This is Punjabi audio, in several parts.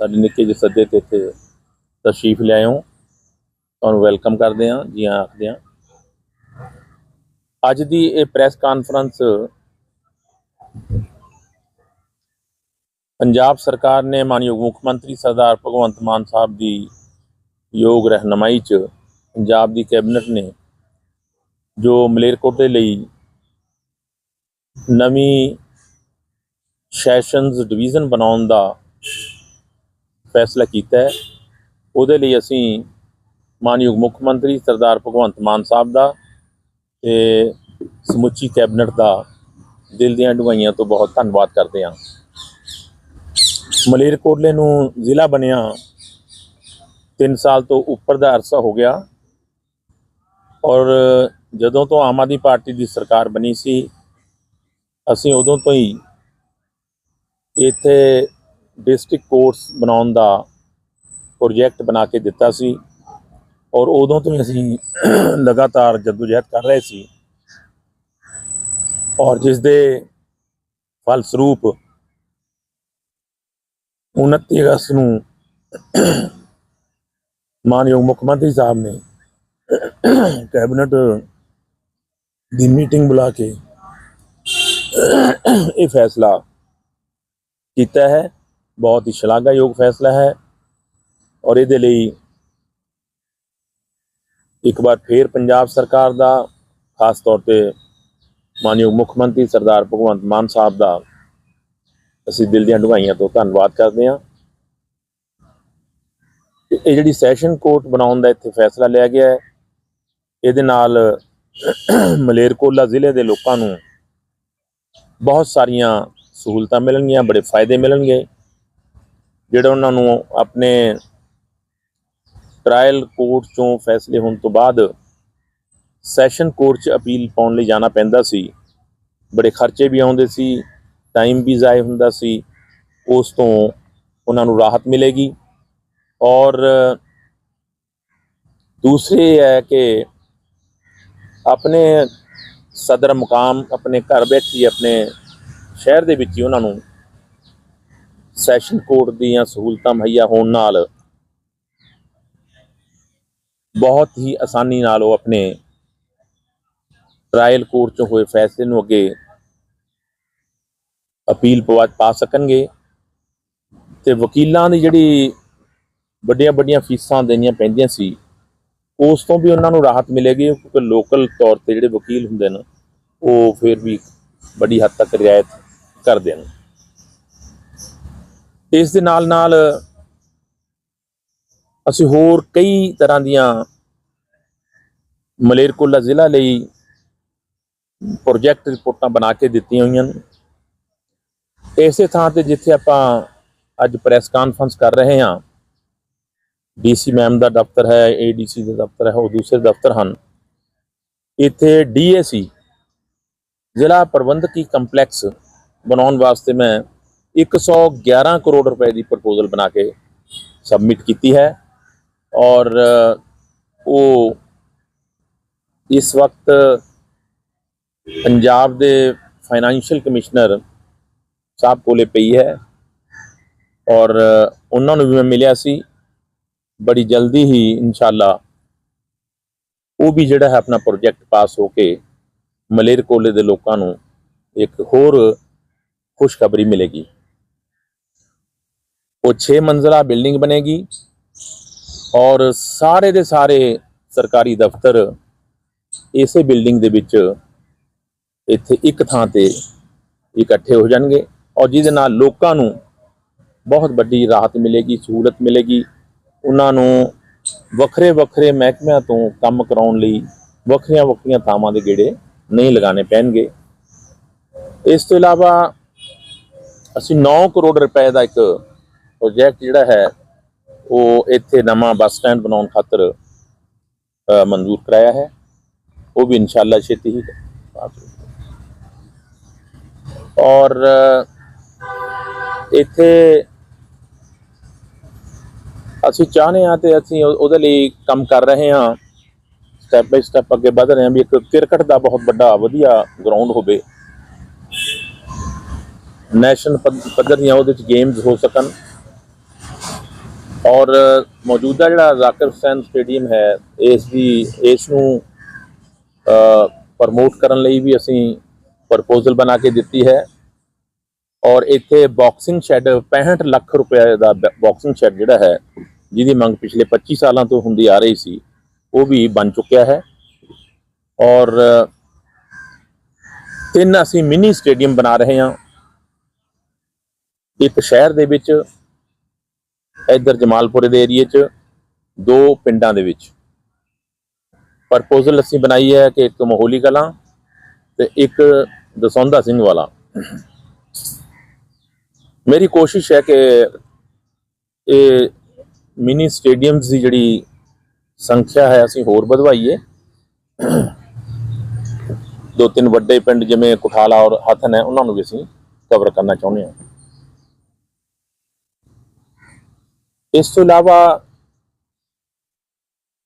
ਸਾਡੇ ਨਿੱਕੇ ਜਿਹੇ ਸੱਦੇ ਤੇ ਇੱਥੇ ਤਸ਼ਰੀਫ ਲਿਆਇਓ। ਤੁਹਾਨੂੰ ਵੈਲਕਮ ਕਰਦੇ ਹਾਂ, ਜੀ ਆਇਆਂ ਆਖਦੇ ਹਾਂ। ਅੱਜ ਦੀ ਇਹ ਪ੍ਰੈਸ ਕਾਨਫਰੰਸ ਪੰਜਾਬ ਸਰਕਾਰ ਨੇ ਮਾਨਯੋਗ ਮੁੱਖ ਮੰਤਰੀ ਸਰਦਾਰ ਭਗਵੰਤ ਮਾਨ ਸਾਹਿਬ ਦੀ ਯੋਗ ਰਹਿਨਮਾਈ ਚ ਪੰਜਾਬ ਦੀ ਕੈਬਨਿਟ ਨੇ ਜੋ ਮਲੇਰਕੋਟੇ ਲਈ ਨਵੀਂ ਸੈਸ਼ਨਸ ਡਿਵੀਜ਼ਨ ਬਣਾਉਣ ਦਾ ਫੈਸਲਾ ਕੀਤਾ ਹੈ। ਉਹਦੇ ਲਈ ਅਸੀਂ ਮਾਨਯੋਗ ਮੁੱਖ ਮੰਤਰੀ ਸਰਦਾਰ ਭਗਵੰਤ ਮਾਨ ਸਾਹਿਬ ਦਾ ਤੇ ਸਮੁੱਚੀ ਕੈਬਨਿਟ ਦਾ ਦਿਲ ਦੀਆਂ ਡੁਆਈਆਂ ਤੋਂ ਬਹੁਤ ਧੰਨਵਾਦ ਕਰਦੇ ਹਾਂ। ਮਲੇਰਕੋਟਲੇ ਨੂੰ ਜ਼ਿਲ੍ਹਾ ਬਣਿਆ 3 ਸਾਲ ਤੋਂ ਉੱਪਰ ਦਾ ਅਰਸਾ ਹੋ ਗਿਆ ਔਰ ਜਦੋਂ ਤੋਂ ਆਮ ਆਦਮੀ ਪਾਰਟੀ ਦੀ ਸਰਕਾਰ ਬਣੀ ਸੀ, ਅਸੀਂ ਉਦੋਂ ਤੋਂ ਹੀ ਇੱਥੇ ਡਿਸਟ੍ਰਿਕਟ ਕੋਰਟਸ ਬਣਾਉਣ ਦਾ ਪ੍ਰੋਜੈਕਟ ਬਣਾ ਕੇ ਦਿੱਤਾ ਸੀ ਔਰ ਉਦੋਂ ਤੋਂ ਅਸੀਂ ਲਗਾਤਾਰ ਜਦੋਜਹਿਦ ਕਰ ਰਹੇ ਸੀ ਔਰ ਜਿਸ ਦੇ ਫਲਸਰੂਪ 29 ਅਗਸਤ ਨੂੰ ਮਾਨਯੋਗ ਮੁੱਖ ਮੰਤਰੀ ਸਾਹਿਬ ਨੇ ਕੈਬਨਿਟ ਦੀ ਮੀਟਿੰਗ ਬੁਲਾ ਕੇ ਇਹ ਫੈਸਲਾ ਕੀਤਾ ਹੈ ਬਹੁਤ ਹੀ ਸ਼ਲਾਘਾਯੋਗ ਫੈਸਲਾ ਹੈ ਔਰ ਇਹਦੇ ਲਈ ਇੱਕ ਵਾਰ ਫੇਰ ਪੰਜਾਬ ਸਰਕਾਰ ਦਾ, ਖਾਸ ਤੌਰ ਤੇ ਮਾਨਯੋਗ ਮੁੱਖ ਮੰਤਰੀ ਸਰਦਾਰ ਭਗਵੰਤ ਮਾਨ ਸਾਹਿਬ ਦਾ, ਅਸੀਂ ਦਿਲ ਦੀਆਂ ਡੁਆਈਆਂ ਤੋਂ ਧੰਨਵਾਦ ਕਰਦੇ ਹਾਂ। ਇਹ ਜਿਹੜੀ ਸੈਸ਼ਨ ਕੋਰਟ ਬਣਾਉਣ ਦਾ ਇੱਥੇ ਫੈਸਲਾ ਲਿਆ ਗਿਆ ਹੈ, ਇਹਦੇ ਨਾਲ ਮਲੇਰਕੋਲਾ ਜ਼ਿਲ੍ਹੇ ਦੇ ਲੋਕਾਂ ਨੂੰ ਬਹੁਤ ਸਾਰੀਆਂ ਸਹੂਲਤਾਂ ਮਿਲਣਗੀਆਂ, ਬੜੇ ਫਾਇਦੇ ਮਿਲਣਗੇ। ਜਿਹੜੇ ਉਹਨਾਂ ਨੂੰ ਆਪਣੇ ਟ੍ਰਾਇਲ ਕੋਰਟ ਚੋਂ ਫੈਸਲੇ ਹੋਣ ਤੋਂ ਬਾਅਦ ਸੈਸ਼ਨ ਕੋਰਟ 'ਚ ਅਪੀਲ ਪਾਉਣ ਲਈ ਜਾਣਾ ਪੈਂਦਾ ਸੀ। ਬੜੇ ਖਰਚੇ ਵੀ ਆਉਂਦੇ ਸੀ ਟਾਈਮ ਵੀ ਜ਼ਾਇਆ ਹੁੰਦਾ ਸੀ। ਉਸ ਤੋਂ ਉਹਨਾਂ ਨੂੰ ਰਾਹਤ ਮਿਲੇਗੀ। ਔਰ ਦੂਸਰੇ ਹੈ ਕਿ ਆਪਣੇ ਸਦਰ ਮੁਕਾਮ, ਆਪਣੇ ਘਰ ਬੈਠੀ ਆਪਣੇ ਸ਼ਹਿਰ ਦੇ ਵਿੱਚ ਹੀ ਉਹਨਾਂ ਨੂੰ ਸੈਸ਼ਨ ਕੋਰਟ ਦੀਆਂ ਸਹੂਲਤਾਂ ਮੁਹੱਈਆ ਹੋਣ ਨਾਲ ਬਹੁਤ ਹੀ ਆਸਾਨੀ ਨਾਲ ਉਹ ਆਪਣੇ ਟ੍ਰਾਇਲ ਕੋਰਟ 'ਚ ਹੋਏ ਫੈਸਲੇ ਨੂੰ ਅੱਗੇ ਅਪੀਲ ਪਾ ਸਕਣਗੇ ਤੇ ਵਕੀਲਾਂ ਦੀ ਜਿਹੜੀ ਵੱਡੀਆਂ ਵੱਡੀਆਂ ਫੀਸਾਂ ਦੇਣੀਆਂ ਪੈਂਦੀਆਂ ਸੀ, ਉਸ ਤੋਂ ਵੀ ਉਹਨਾਂ ਨੂੰ ਰਾਹਤ ਮਿਲੇਗੀ ਕਿਉਂਕਿ ਲੋਕਲ ਤੌਰ ਤੇ ਜਿਹੜੇ ਵਕੀਲ ਹੁੰਦੇ ਨੇ, ਉਹ ਫਿਰ ਵੀ ਵੱਡੀ ਹੱਦ ਤੱਕ ਰਿਆਇਤ ਕਰਦੇ ਨੇ। ਇਸ ਦੇ ਨਾਲ ਨਾਲ ਅਸੀਂ ਹੋਰ ਕਈ ਤਰ੍ਹਾਂ ਦੀਆਂ ਮਲੇਰਕੋਲਾ ਜ਼ਿਲ੍ਹਾ ਲਈ ਪ੍ਰੋਜੈਕਟ ਰਿਪੋਰਟਾਂ ਬਣਾ ਕੇ ਦਿੱਤੀਆਂ ਹੋਈਆਂ ਨੇ। ਇਸੇ ਥਾਂ ਤੇ ਜਿੱਥੇ ਆਪਾਂ ਅੱਜ ਪ੍ਰੈਸ ਕਾਨਫਰੰਸ ਕਰ ਰਹੇ ਹਾਂ ਡੀਸੀ ਮੈਮ ਦਾ ਦਫ਼ਤਰ ਹੈ ਏਡੀਸੀ ਦਾ ਦਫ਼ਤਰ ਹੈ, ਉਹ ਦੂਸਰੇ ਦਫ਼ਤਰ ਹਨ। ਇੱਥੇ ਡੀਏਸੀ ਜ਼ਿਲ੍ਹਾ ਪ੍ਰਬੰਧਕੀ ਕੰਪਲੈਕਸ ਬਣਾਉਣ ਵਾਸਤੇ ਮੈਂ 111 ਕਰੋੜ ਰੁਪਏ ਦੀ ਪ੍ਰਪੋਜ਼ਲ ਬਣਾ ਕੇ ਸਬਮਿਟ ਕੀਤੀ ਹੈ ਔਰ ਉਹ ਇਸ ਵਕਤ ਪੰਜਾਬ ਦੇ ਫਾਈਨੈਂਸ਼ੀਅਲ ਕਮਿਸ਼ਨਰ ਸਾਹਿਬ ਕੋਲੇ ਪਈ ਹੈ ਔਰ ਉਹਨਾਂ ਨੂੰ ਵੀ ਮੈਂ ਮਿਲਿਆ ਸੀ। ਬੜੀ ਜਲਦੀ ਹੀ, ਇਨਸ਼ਾਅੱਲਾ, ਉਹ ਵੀ ਜਿਹੜਾ ਹੈ ਆਪਣਾ ਪ੍ਰੋਜੈਕਟ ਪਾਸ ਹੋ ਕੇ ਮਲੇਰਕੋਲੇ ਦੇ ਲੋਕਾਂ ਨੂੰ ਇੱਕ ਹੋਰ ਖੁਸ਼ਖਬਰੀ ਮਿਲੇਗੀ। ਉਹ 6 ਮੰਜ਼ਲਾ ਬਿਲਡਿੰਗ ਬਣੇਗੀ ਔਰ ਸਾਰੇ ਦੇ ਸਾਰੇ ਸਰਕਾਰੀ ਦਫ਼ਤਰ ਇਸੇ ਬਿਲਡਿੰਗ ਦੇ ਵਿੱਚ ਇੱਥੇ ਇੱਕ ਥਾਂ ਤੇ ਇਕੱਠੇ ਹੋ ਜਾਣਗੇ ਔਰ ਜਿਹਦੇ ਨਾਲ ਲੋਕਾਂ ਨੂੰ ਬਹੁਤ ਵੱਡੀ ਰਾਹਤ ਮਿਲੇਗੀ, ਸਹੂਲਤ ਮਿਲੇਗੀ। ਉਹਨਾਂ ਨੂੰ ਵੱਖਰੇ ਵੱਖਰੇ ਮਹਿਕਮਿਆਂ ਤੋਂ ਕੰਮ ਕਰਾਉਣ ਲਈ ਵੱਖਰੀਆਂ ਵੱਖਰੀਆਂ ਥਾਵਾਂ ਦੇ ਗੇੜੇ ਨਹੀਂ ਲਗਾਣੇ ਪੈਣਗੇ। ਇਸ ਤੋਂ ਇਲਾਵਾ ਅਸੀਂ 9 ਕਰੋੜ ਰੁਪਏ ਦਾ ਇੱਕ ਪ੍ਰੋਜੈਕਟ ਜਿਹੜਾ ਹੈ, ਉਹ ਇੱਥੇ ਨਵਾਂ ਬੱਸ ਸਟੈਂਡ ਬਣਾਉਣ ਖਾਤਰ ਮਨਜ਼ੂਰ ਕਰਾਇਆ ਹੈ। ਉਹ ਵੀ ਇਨਸ਼ਾਅੱਲਾ ਛੇਤੀ ਹੀ ਔਰ ਇੱਥੇ ਅਸੀਂ ਚਾਹਨੇ ਆ ਤੇ ਅਸੀਂ ਉਹਦੇ ਲਈ ਕੰਮ ਕਰ ਰਹੇ ਹਾਂ। ਸਟੈਪ ਬਾਈ ਸਟੈਪ ਅੱਗੇ ਵਧ ਰਹੇ ਹਾਂ ਵੀ ਇੱਕ ਕ੍ਰਿਕਟ ਦਾ ਬਹੁਤ ਵੱਡਾ, ਵਧੀਆ ਗਰਾਊਂਡ ਹੋਵੇ। ਨੈਸ਼ਨਲ ਪੱਧਰ ਦੀਆਂ ਉਹਦੇ ਵਿੱਚ ਗੇਮਸ ਹੋ ਸਕਣ। ਔਰ ਮੌਜੂਦਾ ਜਿਹੜਾ ਜ਼ਾਕਿਰ ਹੁਸੈਨ ਸਟੇਡੀਅਮ ਹੈ, ਇਸ ਦੀ, ਇਸ ਨੂੰ ਪ੍ਰਮੋਟ ਕਰਨ ਲਈ ਵੀ ਅਸੀਂ ਪ੍ਰਪੋਜ਼ਲ ਬਣਾ ਕੇ ਦਿੱਤੀ ਹੈ। ਔਰ ਇੱਥੇ ਬਾਕਸਿੰਗ ਸ਼ੈੱਡ 65 ਲੱਖ ਰੁਪਏ ਦਾ ਬਾਕਸਿੰਗ ਸ਼ੈੱਡ ਜਿਹੜਾ ਹੈ, ਜਿਹਦੀ ਮੰਗ ਪਿਛਲੇ 25 ਸਾਲਾਂ ਤੋਂ ਹੁੰਦੀ ਆ ਰਹੀ ਸੀ, ਉਹ ਵੀ ਬਣ ਚੁੱਕਿਆ ਹੈ। ਔਰ ਤਿੰਨ ਅਸੀਂ ਮਿਨੀ ਸਟੇਡੀਅਮ ਬਣਾ ਰਹੇ ਹਾਂ। ਇੱਕ ਸ਼ਹਿਰ ਦੇ ਵਿੱਚ ਇੱਧਰ ਜਮਾਲਪੁਰੇ ਦੇ ਏਰੀਏ 'ਚ ਦੋ ਪਿੰਡਾਂ ਦੇ ਵਿੱਚ। ਪ੍ਰਪੋਜ਼ਲ ਅਸੀਂ ਬਣਾਈ ਹੈ ਕਿ ਇੱਕ ਮੋਹਲੀ ਕਲਾਂ ਤੇ ਇੱਕ ਦਸੌਂਦਾ ਸਿੰਘ ਵਾਲਾ। ਮੇਰੀ ਕੋਸ਼ਿਸ਼ ਹੈ ਕਿ ਇਹ ਮਿਨੀ ਸਟੇਡੀਅਮਸ ਦੀ ਜਿਹੜੀ ਸੰਖਿਆ ਹੈ, ਅਸੀਂ ਹੋਰ ਵਧਵਾਈਏ। ਦੋ ਤਿੰਨ ਵੱਡੇ ਪਿੰਡ ਜਿਵੇਂ ਕੁਠਾਲਾ ਔਰ ਹਥਨ ਹੈ ਉਹਨਾਂ ਨੂੰ ਵੀ ਅਸੀਂ ਕਵਰ ਕਰਨਾ ਚਾਹੁੰਦੇ ਹਾਂ। ਇਸ ਤੋਂ ਇਲਾਵਾ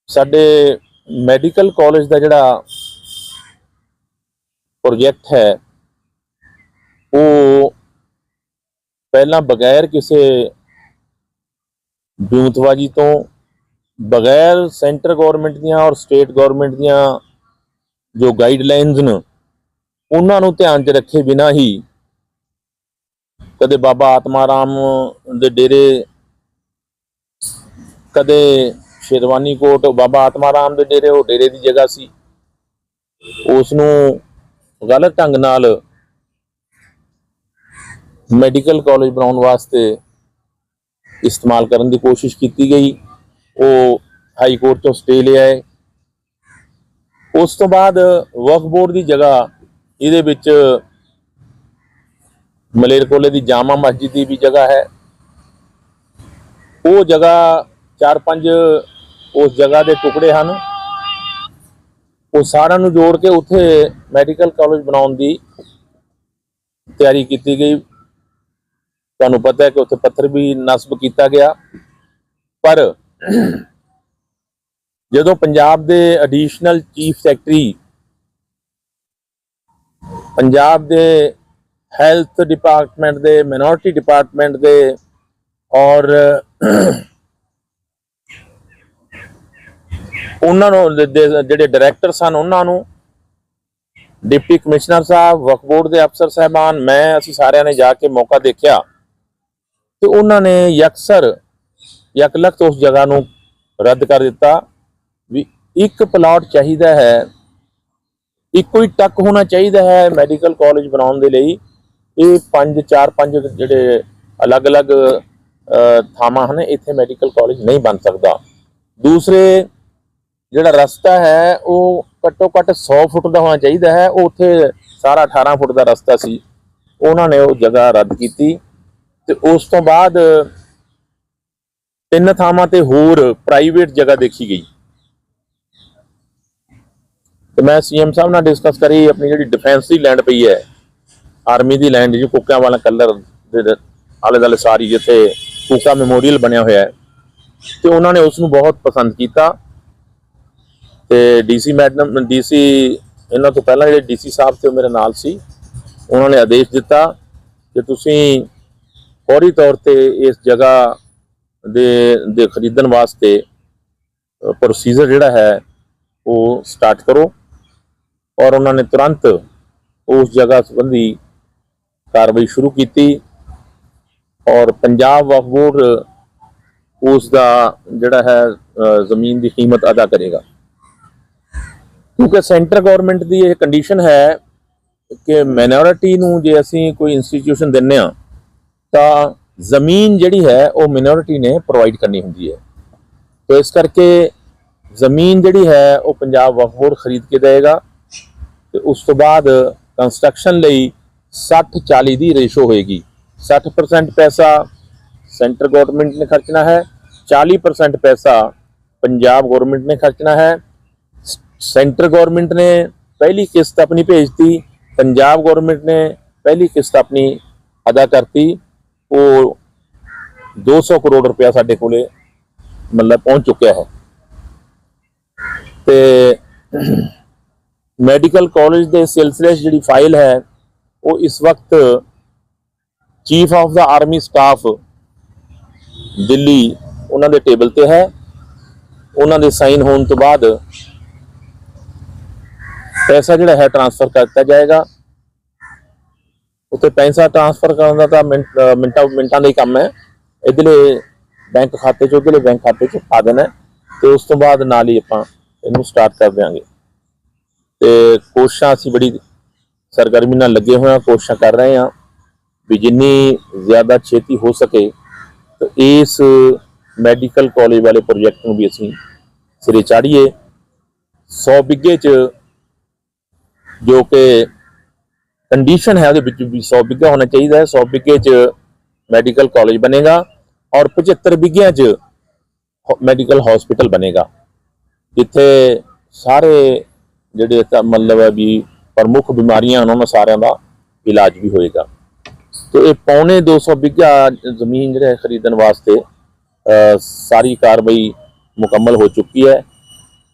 ਸਾਡੇ ਮੈਡੀਕਲ ਕਾਲਜ ਦਾ ਜਿਹੜਾ ਪ੍ਰੋਜੈਕਟ ਹੈ, ਉਹ ਪਹਿਲਾਂ ਬਗੈਰ ਕਿਸੇ ਵਿਉਂਤਵਾਜੀ ਤੋਂ, ਬਗੈਰ ਸੈਂਟਰ ਗਵਰਨਮੈਂਟ ਦੀਆਂ ਔਰ ਸਟੇਟ ਗਵਰਨਮੈਂਟ ਦੀਆਂ ਜੋ ਗਾਈਡਲਾਈਨਸ ਨੇ, ਉਹਨਾਂ ਨੂੰ ਧਿਆਨ 'ਚ ਰੱਖੇ ਬਿਨਾ ਹੀ ਕਦੇ ਬਾਬਾ ਆਤਮਾ ਰਾਮ ਦੇ ਡੇਰੇ ਕਦੇ ਸ਼ੇਰਵਾਨੀ ਕੋਟ, ਬਾਬਾ ਆਤਮਾ ਰਾਮ ਦੇ ਡੇਰੇ, ਉਹ ਡੇਰੇ ਦੀ ਜਗ੍ਹਾ ਸੀ। ਉਸ ਨੂੰ ਗਲਤ ਢੰਗ ਨਾਲ ਮੈਡੀਕਲ ਕਾਲਜ ਬਣਾਉਣ ਵਾਸਤੇ ਇਸਤੇਮਾਲ ਕਰਨ ਦੀ ਕੋਸ਼ਿਸ਼ ਕੀਤੀ ਗਈ। ਉਹ ਹਾਈ ਕੋਰਟ ਤੋਂ ਸਟੇ ਲਿਆ ਹੈ। ਉਸ ਤੋਂ ਬਾਅਦ ਵਕਫ ਬੋਰਡ ਦੀ ਜਗ੍ਹਾ ਇਹਦੇ ਵਿੱਚ ਮਲੇਰਕੋਲੇ ਦੀ ਜਾਮਾ ਮਸਜਿਦ ਦੀ ਵੀ ਜਗ੍ਹਾ ਹੈ। ਉਹ ਜਗ੍ਹਾ ਚਾਰ ਪੰਜ ਉਸ ਜਗ੍ਹਾ ਦੇ ਟੁਕੜੇ ਹਨ। ਉਹ ਸਾਰਿਆਂ ਨੂੰ ਜੋੜ ਕੇ ਉੱਥੇ ਮੈਡੀਕਲ ਕਾਲਜ ਬਣਾਉਣ ਦੀ ਤਿਆਰੀ ਕੀਤੀ ਗਈ। ਤੁਹਾਨੂੰ ਪਤਾ ਹੈ ਕਿ ਉੱਥੇ ਪੱਥਰ ਵੀ ਨਸਬ ਕੀਤਾ ਗਿਆ। ਪਰ ਜਦੋਂ ਪੰਜਾਬ ਦੇ ਐਡੀਸ਼ਨਲ ਚੀਫ ਸੈਕਟਰੀ ਪੰਜਾਬ ਦੇ ਹੈਲਥ ਡਿਪਾਰਟਮੈਂਟ ਦੇ ਮਿਨੋਰਟੀ ਡਿਪਾਰਟਮੈਂਟ ਦੇ ਔਰ ਉਹਨਾਂ ਨੂੰ ਦੇ- ਜਿਹੜੇ ਡਾਇਰੈਕਟਰ ਸਨ ਉਹਨਾਂ ਨੂੰ ਡਿਪਟੀ ਕਮਿਸ਼ਨਰ ਸਾਹਿਬ, ਵਕਫ ਬੋਰਡ ਦੇ ਅਫਸਰ ਸਹਿਬਾਨ, ਮੈਂ, ਅਸੀਂ ਸਾਰਿਆਂ ਨੇ ਜਾ ਕੇ ਮੌਕਾ ਦੇਖਿਆ। ਤੇ ਉਹਨਾਂ ਨੇ ਯਕਸਰ ਯਕਲਖਤ ਉਸ ਜਗ੍ਹਾ ਨੂੰ ਰੱਦ ਕਰ ਦਿੱਤਾ ਵੀ ਇੱਕ ਪਲਾਟ ਚਾਹੀਦਾ ਹੈ, ਇੱਕੋ ਹੀ ਟੱਕ ਹੋਣਾ ਚਾਹੀਦਾ ਹੈ ਮੈਡੀਕਲ ਕਾਲਜ ਬਣਾਉਣ ਦੇ ਲਈ। ਇਹ ਪੰਜ, ਚਾਰ, ਪੰਜ ਜਿਹੜੇ ਅਲੱਗ-ਅਲੱਗ ਥਾਵਾਂ ਹਨ, ਇੱਥੇ ਮੈਡੀਕਲ ਕਾਲਜ ਨਹੀਂ ਬਣ ਸਕਦਾ। ਦੂਸਰੇ ਜਿਹੜਾ ਰਸਤਾ ਹੈ, ਉਹ ਘੱਟੋ ਘੱਟ 100 ਫੁੱਟ ਦਾ ਹੋਣਾ ਚਾਹੀਦਾ ਹੈ। ਉਹ ਉੱਥੇ ਸਾਰਾ 18 ਫੁੱਟ ਦਾ ਰਸਤਾ ਸੀ। ਉਹਨਾਂ ਨੇ ਉਹ ਜਗ੍ਹਾ ਰੱਦ ਕੀਤੀ। ਤੇ ਉਸ ਤੋਂ ਬਾਅਦ ਤਿੰਨ ਥਾਵਾਂ ਤੇ ਹੋਰ ਪ੍ਰਾਈਵੇਟ ਜਗ੍ਹਾ ਦੇਖੀ ਗਈ। ਤੇ ਮੈਂ ਸੀਐਮ ਸਾਹਿਬ ਨਾਲ ਡਿਸਕਸ ਕਰੀ, ਆਪਣੀ ਜਿਹੜੀ ਡਿਫੈਂਸ ਦੀ ਲੈਂਡ ਪਈ ਹੈ। ਆਰਮੀ ਦੀ ਲੈਂਡ ਜੀ ਕੁੱਕਿਆਂ ਵਾਲਾ ਕਲਰ ਦੇ ਆਲੇ ਦੁਆਲੇ ਸਾਰੀ ਜਿੱਥੇ ਕੁੱਕਾ ਮੈਮੋਰੀਅਲ ਬਣਿਆ ਹੋਇਆ ਹੈ। ਤੇ ਉਹਨਾਂ ਨੇ ਉਸ ਨੂੰ ਬਹੁਤ ਪਸੰਦ ਕੀਤਾ। ਤੇ ਡੀਸੀ ਮੈਡਮ, ਡੀਸੀ ਇਹਨਾਂ ਤੋਂ ਪਹਿਲਾਂ ਜਿਹੜੇ ਡੀਸੀ ਸਾਹਿਬ ਤੇ ਉਹ ਮੇਰੇ ਨਾਲ ਸੀ, ਉਹਨਾਂ ਨੇ ਆਦੇਸ਼ ਦਿੱਤਾ ਕਿ ਤੁਸੀਂ ਫੌਰੀ ਤੌਰ ਤੇ ਇਸ ਜਗ੍ਹਾ ਦੇ ਦੇ ਖਰੀਦਣ ਵਾਸਤੇ ਪ੍ਰੋਸੀਜਰ ਜਿਹੜਾ ਹੈ, ਉਹ ਸਟਾਰਟ ਕਰੋ ਔਰ ਉਹਨਾਂ ਨੇ ਤੁਰੰਤ ਉਸ ਜਗ੍ਹਾ ਸੰਬੰਧੀ ਕਾਰਵਾਈ ਸ਼ੁਰੂ ਕੀਤੀ ਔਰ ਪੰਜਾਬ ਵਫ਼ ਬੋਰਡ ਉਸ ਦਾ ਜਿਹੜਾ ਹੈ ਜ਼ਮੀਨ ਦੀ ਕੀਮਤ ਅਦਾ ਕਰੇਗਾ। ਕਿਉਂਕਿ ਸੈਂਟਰ ਗਵਰਨਮੈਂਟ ਦੀ ਇਹ ਕੰਡੀਸ਼ਨ ਹੈ ਕਿ ਮਾਈਨੋਰਿਟੀ ਨੂੰ ਜੇ ਅਸੀਂ ਕੋਈ ਇੰਸਟੀਟਿਊਸ਼ਨ ਦਿੰਨੇ ਆ ਤਾਂ ਜ਼ਮੀਨ ਜਿਹੜੀ ਹੈ ਉਹ ਮਿਨੋਰਿਟੀ ਨੇ ਪ੍ਰੋਵਾਈਡ ਕਰਨੀ ਹੁੰਦੀ ਹੈ। ਤੇ ਇਸ ਕਰਕੇ ਜ਼ਮੀਨ ਜਿਹੜੀ ਹੈ ਉਹ ਪੰਜਾਬ ਵਕਫ ਬੋਰਡ ਖਰੀਦ ਕੇ ਦੇਗਾ ਤੇ ਉਸ ਤੋਂ ਬਾਅਦ ਕੰਸਟਰਕਸ਼ਨ ਲਈ 60 40 ਦੀ ਰੇਸ਼ੋ ਹੋਏਗੀ। 60% ਪੈਸਾ ਸੈਂਟਰ ਗਵਰਨਮੈਂਟ ਨੇ ਖਰਚਣਾ ਹੈ 40% ਪੈਸਾ ਪੰਜਾਬ ਗਵਰਨਮੈਂਟ ਨੇ ਖਰਚਣਾ ਹੈ। ਸੈਂਟਰ ਗਵਰਨਮੈਂਟ ਨੇ ਪਹਿਲੀ ਕਿਸ਼ਤ ਆਪਣੀ ਭੇਜਤੀ, ਪੰਜਾਬ ਗਵਰਨਮੈਂਟ ਨੇ ਪਹਿਲੀ ਕਿਸ਼ਤ ਆਪਣੀ ਅਦਾ ਕਰਤੀ। ਉਹ 200 ਕਰੋੜ ਰੁਪਇਆ ਸਾਡੇ ਕੋਲੇ ਮਤਲਬ ਪਹੁੰਚ ਚੁੱਕਿਆ ਹੈ। ਤੇ ਮੈਡੀਕਲ ਕਾਲਜ ਦੇ ਸਿਲਸਿਲੇ 'ਚ ਜਿਹੜੀ ਫਾਈਲ ਹੈ, ਉਹ ਇਸ ਵਕਤ chief of the army staff Delhi ਉਹਨਾਂ ਦੇ ਟੇਬਲ ਤੇ ਹੈ। ਉਹਨਾਂ ਦੇ ਸਾਈਨ ਹੋਣ ਤੋਂ ਬਾਅਦ ਪੈਸਾ ਜਿਹੜਾ ਹੈ ਟ੍ਰਾਂਸਫਰ ਕਰ ਦਿੱਤਾ ਜਾਏਗਾ। ਉੱਤੇ ਪੈਸਾ ਟ੍ਰਾਂਸਫਰ ਕਰਨ ਦਾ ਤਾਂ ਮਿੰਟ- ਮਿੰਟਾਂ ਮਿੰਟਾਂ ਦਾ ਹੀ ਕੰਮ ਹੈ। ਇਧਰਲੇ ਬੈਂਕ ਖਾਤੇ ਚ ਉਧਰਲੇ ਬੈਂਕ ਖਾਤੇ ਚ ਪਾ ਦੇਣਾ ਹੈ ਤੇ ਉਸ ਤੋਂ ਬਾਅਦ ਨਾਲ ਹੀ ਆਪਾਂ ਇਹਨੂੰ ਸਟਾਰਟ ਕਰ ਦਿਆਂਗੇ। ਤੇ ਕੋਸ਼ਿਸ਼ਾਂ ਅਸੀਂ ਬੜੀ ਸਰਗਰਮੀ ਨਾਲ ਲੱਗੇ ਹੋਏ ਹਾਂ, ਕੋਸ਼ਿਸ਼ਾਂ ਕਰ ਰਹੇ ਹਾਂ ਵੀ ਜਿੰਨੀ ਜ਼ਿਆਦਾ ਛੇਤੀ ਹੋ ਸਕੇ ਤਾਂ ਇਸ ਮੈਡੀਕਲ ਕਾਲਜ ਵਾਲੇ ਪ੍ਰੋਜੈਕਟ ਨੂੰ ਵੀ ਅਸੀਂ ਸਿਰੇ ਚਾੜੀਏ। 100 ਬਿੱਗੇ ਚ ਜੋ ਕਿ ਕੰਡੀਸ਼ਨ ਹੈ ਉਹਦੇ ਵਿੱਚ ਵੀ 100 ਬਿੱਗਾ ਹੋਣਾ ਚਾਹੀਦਾ ਹੈ। 100 ਬਿੱਗੇ ਚ ਮੈਡੀਕਲ ਕਾਲਜ ਬਣੇਗਾ ਔਰ 75 ਬਿੱਗਿਆਂ ਚ ਮੈਡੀਕਲ ਹਸਪੀਟਲ ਬਣੇਗਾ। ਜਿੱਥੇ ਸਾਰੇ ਜਿਹੜੇ ਤਾਂ ਮਤਲਬ ਹੈ ਵੀ ਪ੍ਰਮੁੱਖ ਬਿਮਾਰੀਆਂ ਹਨ, ਉਹਨਾਂ ਸਾਰਿਆਂ ਦਾ ਇਲਾਜ ਵੀ ਹੋਏਗਾ। ਤੇ ਇਹ ਪੌਣੇ 200 ਬਿੱਗਾ ਜ਼ਮੀਨ ਜਿਹੜਾ ਖਰੀਦਣ ਵਾਸਤੇ ਸਾਰੀ ਕਾਰਵਾਈ ਮੁਕੰਮਲ ਹੋ ਚੁੱਕੀ ਹੈ।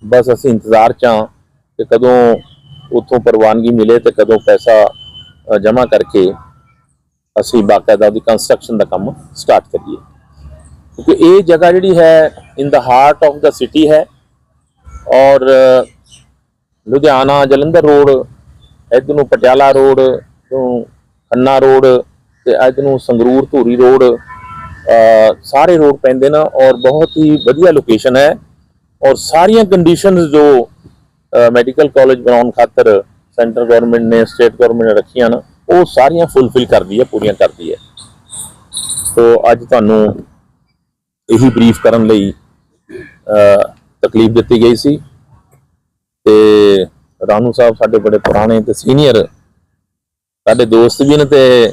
ਬਸ ਅਸੀਂ ਇੰਤਜ਼ਾਰ 'ਚ ਹਾਂ ਕਿ ਕਦੋਂ ਉੱਥੋਂ ਪ੍ਰਵਾਨਗੀ ਮਿਲੇ ਤੇ ਕਦੋਂ ਪੈਸਾ ਜਮ੍ਹਾਂ ਕਰਕੇ ਅਸੀਂ ਬਾਕਾਇਦਾ ਉਹਦੀ ਕੰਸਟਰਕਸ਼ਨ ਦਾ ਕੰਮ ਸਟਾਰਟ ਕਰੀਏ। ਕਿਉਂਕਿ ਇਹ ਜਗ੍ਹਾ ਜਿਹੜੀ ਹੈ in the heart of the city ਹੈ ਔਰ ਲੁਧਿਆਣਾ, ਜਲੰਧਰ ਰੋਡ ਇੱਧਰ ਨੂੰ ਪਟਿਆਲਾ ਰੋਡ ਤੋਂ ਖੰਨਾ ਰੋਡ ਤੇ ਇੱਧਰ ਨੂੰ ਸੰਗਰੂਰ, ਧੂਰੀ ਰੋਡ ਸਾਰੇ ਰੋਡ ਪੈਂਦੇ ਨੇ ਔਰ ਬਹੁਤ ਹੀ ਵਧੀਆ ਲੋਕੇਸ਼ਨ ਹੈ ਔਰ ਸਾਰੀਆਂ ਕੰਡੀਸ਼ਨਸ ਜੋ ਮੈਡੀਕਲ ਕਾਲਜ ਬਣਾਉਣ ਖਾਤਰ ਸੈਂਟਰ ਗਵਰਨਮੈਂਟ ਨੇ ਸਟੇਟ ਗਵਰਨਮੈਂਟ ਨੇ ਰੱਖੀਆਂ ਨਾ ਉਹ ਸਾਰੀਆਂ ਫੁੱਲਫਿਲ ਕਰਦੀ ਹੈ, ਪੂਰੀਆਂ ਕਰਦੀ ਹੈ। ਸੋ ਅੱਜ ਤੁਹਾਨੂੰ ਇਹੀ ਬਰੀਫ ਕਰਨ ਲਈ ਤਕਲੀਫ ਦਿੱਤੀ ਗਈ ਸੀ। ਤੇ ਰਾਨੂ ਸਾਹਿਬ ਸਾਡੇ ਬੜੇ ਪੁਰਾਣੇ ਤੇ ਸੀਨੀਅਰ ਸਾਡੇ ਦੋਸਤ ਵੀ ਨੇ ਤੇ